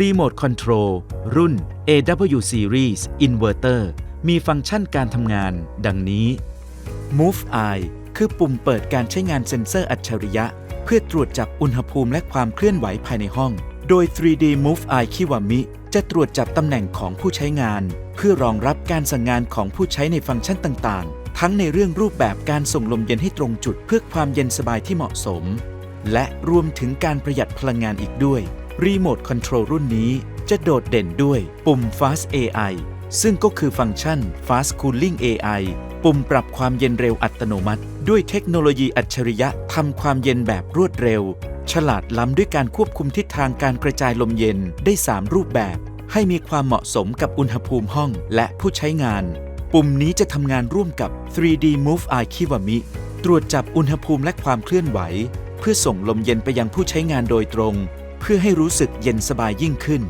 Remote Control รุ่น AW Series Inverter มีฟังก์ชันการทำงาน ดังนี้ Move Eye คือปุ่มเปิดการใช้งานเซ็นเซอร์อัจฉริยะ เพื่อตรวจจับอุณหภูมิและความเคลื่อนไหวภายในห้อง โดย 3D Move Eye Kiwami จะตรวจจับตำแหน่งของผู้ใช้งาน เพื่อรองรับการสั่งงานของผู้ใช้ในฟังก์ชันต่าง ๆ ทั้งในเรื่องรูปแบบการส่งลมเย็นให้ตรงจุด เพื่อความเย็นสบายที่เหมาะสม และรวมถึงการประหยัดพลังงานอีกด้วย Remote Control รุ่นนี้จะโดดเด่นด้วยปุ่ม Fast AI ซึ่งก็คือฟังก์ชัน Fast Cooling AI ปุ่มปรับความเย็นเร็วอัตโนมัติ ด้วยเทคโนโลยีอัจฉริยะทำความเย็นแบบรวดเร็ว ฉลาดล้ำด้วยการควบคุมทิศทางการกระจายลมเย็นได้ 3 รูปแบบ ให้มีความเหมาะสมกับอุณหภูมิห้องและผู้ใช้งาน ปุ่มนี้จะทำงานร่วมกับ 3D Move Eye Kiwami ตรวจจับอุณหภูมิและความเคลื่อนไหว เพื่อส่งลมเย็นไปยังผู้ใช้งานโดยตรง เพื่อให้รู้สึกเย็นสบายยิ่งขึ้น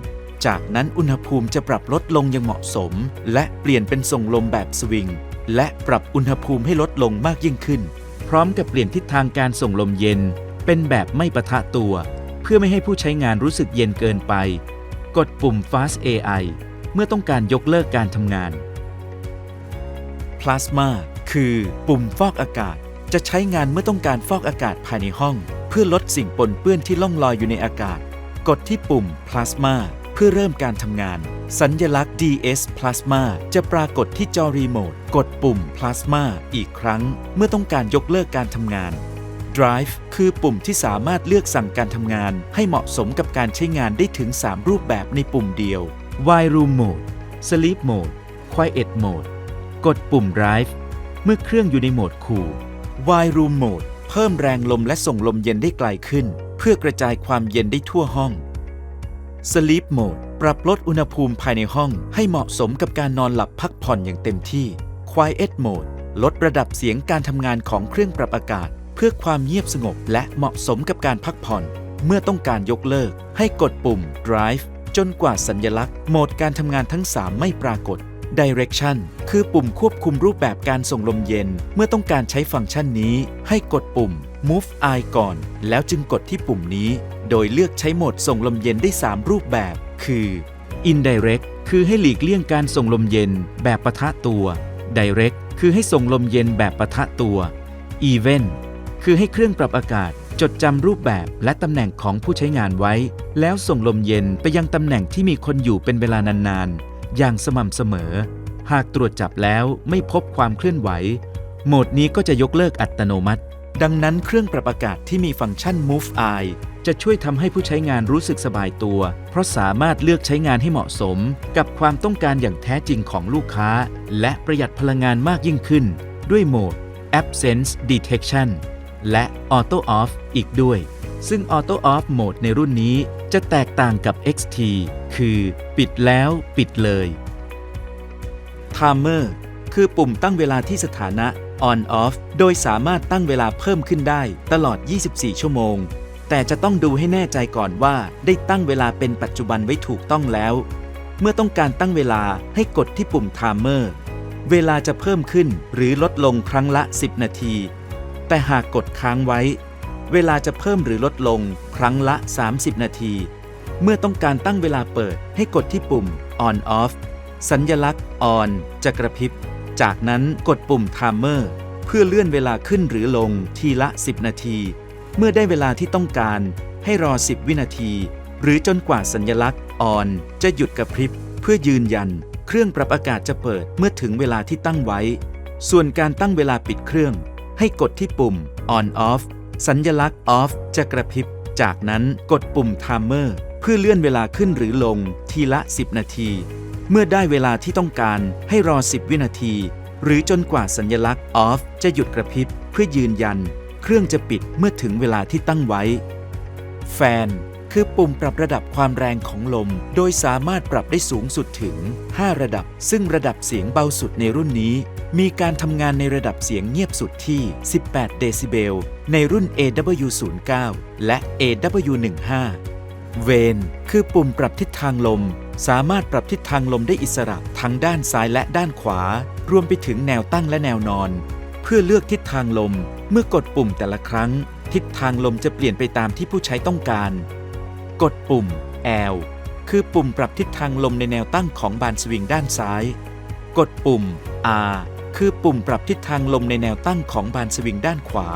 จากนั้นอุณหภูมิจะปรับลดลงอย่างเหมาะสม และเปลี่ยนเป็นส่งลมแบบสวิง และปรับอุณหภูมิให้ลดลงมากยิ่งขึ้น พร้อมกับเปลี่ยนทิศทางการส่งลมเย็น เป็นแบบไม่ปะทะตัว เพื่อไม่ให้ผู้ใช้งานรู้สึกเย็นเกินไป กดปุ่ม Fast AI เมื่อต้องการยกเลิกการทำงาน Plasma คือปุ่มฟอกอากาศ จะใช้งานเมื่อต้องการฟอกอากาศภายในห้อง เพื่อลดสิ่งปนเปื้อนที่ล่องลอยอยู่ในอากาศ กดที่ปุ่ม Plasma เพื่อเริ่มการทำงาน สัญญลักษณ์ DS Plasma จะปรากฏที่จอรีโมท กดปุ่ม Plasma อีกครั้ง เมื่อต้องการยกเลิกการทำงาน Drive คือปุ่มที่สามารถเลือกสั่งการทำงาน ให้เหมาะสมกับการใช้งานได้ถึง 3 รูปแบบในปุ่มเดียว Wide Room Mode Sleep Mode Quiet Mode กดปุ่ม Drive เมื่อเครื่องอยู่ในโหมดคูล Wide Room Mode เพิ่มแรงลมและส่งลมเย็นได้ไกลขึ้น เพื่อกระจายความเย็นได้ทั่วห้อง Sleep Mode ปรับลดอุณหภูมิภายในห้องให้เหมาะสมกับการนอนหลับพักผ่อนอย่างเต็มที่ Quiet Mode ลดระดับเสียงการทำงานของเครื่องปรับอากาศ เพื่อความเงียบสงบและเหมาะสมกับการพักผ่อน เมื่อต้องการยกเลิก ให้กดปุ่ม Drive จนกว่าสัญญลักษณ์ โหมดการทำงานทั้ง 3 ไม่ปรากฏ Direction คือปุ่มควบคุมรูปแบบการส่งลมเย็น เมื่อต้องการใช้ฟังก์ชันนี้ ให้กดปุ่ม Move Eye ก่อน แล้วจึงกดที่ปุ่มนี้ โดยเลือกใช้โหมดส่งลมเย็นได้ 3 รูปแบบ คือ Indirect คือให้หลีกเลี่ยงการส่งลมเย็นแบบปะทะตัว Direct คือให้ส่งลมเย็นแบบปะทะตัว Event คือให้เครื่องปรับอากาศจดจำรูปแบบและตำแหน่งของผู้ใช้งานไว้ แล้วส่งลมเย็นไปยังตำแหน่งที่มีคนอยู่เป็นเวลานานๆ อย่างสม่ำเสมอ หากตรวจจับแล้วไม่พบความเคลื่อนไหว โหมดนี้ก็จะยกเลิกอัตโนมัติ ดังนั้นเครื่องปรับอากาศที่มีฟังก์ชัน Move Eye จะช่วยทำให้ผู้ใช้งานรู้สึกสบายตัว เพราะสามารถเลือกใช้งานให้เหมาะสม กับความต้องการอย่างแท้จริงของลูกค้า และประหยัดพลังงานมากยิ่งขึ้น ด้วยโหมด Absence Detection และ Auto Off อีกด้วย ซึ่ง Auto Off โหมดในรุ่นนี้จะแตกต่างกับ XT คือปิดแล้วปิดเลย Timer คือปุ่มตั้งเวลาที่สถานะ On Off โดยสามารถตั้งเวลาเพิ่มขึ้นได้ตลอด 24 ชั่วโมง แต่จะต้องดูให้แน่ใจก่อนว่าได้ตั้งเวลาเป็นปัจจุบันไว้ถูกต้องแล้ว เมื่อต้องการตั้งเวลาให้กดที่ปุ่ม Timer เวลาจะเพิ่มขึ้นหรือลดลงครั้งละ 10 นาที แต่หากกดค้างไว้ เวลาจะเพิ่มหรือลดลง ครั้งละ 30 นาที เมื่อต้องการตั้งเวลาเปิดให้กดที่ปุ่ม on off สัญญลักษณ์ on จะกระพริบ จากนั้นกดปุ่ม timer เพื่อเลื่อนเวลาขึ้นหรือลงทีละ 10 นาที เมื่อได้เวลาที่ต้องการ ให้รอ 10 วินาที หรือจนกว่าสัญญลักษณ์ on จะหยุดกระพริบ เพื่อยืนยัน เครื่องปรับอากาศจะเปิดเมื่อถึงเวลาที่ตั้งไว้ ส่วนการตั้งเวลาปิดเครื่อง ให้กดที่ปุ่ม on off สัญญลักษณ์ off จะกระพริบ จากนั้นกดปุ่ม timer เพื่อเลื่อนเวลาขึ้นหรือลงทีละ 10 นาที เมื่อได้เวลาที่ต้องการให้รอ 10 วินาที หรือจนกว่าสัญญลักษณ์ off จะหยุดกระพริบ เพื่อยืนยัน เครื่องจะปิดเมื่อถึงเวลาที่ตั้งไว้ แฟนคือปุ่มปรับระดับความแรงของลม โดยสามารถปรับได้สูงสุดถึง 5 ระดับ ซึ่งระดับเสียงเบาสุดในรุ่นนี้ มีการทำงานในระดับเสียงเงียบสุดที่ 18 เดซิเบล ในรุ่น AW09 และ AW15 เวนคือปุ่มปรับทิศทางลม สามารถปรับทิศทางลมได้อิสระทั้งด้านซ้ายและด้านขวา รวมไปถึงแนวตั้งและแนวนอน เพื่อเลือกทิศทางลม เมื่อกดปุ่มแต่ละครั้ง ทิศทางลมจะเปลี่ยนไปตามที่ผู้ใช้ต้องการ กดปุ่ม L คือปุ่มปรับทิศทางลมในแนวตั้งของบานสวิงด้านซ้าย กดปุ่ม R คือปุ่มปรับทิศทางลมในแนวตั้งของบานสวิงด้านขวา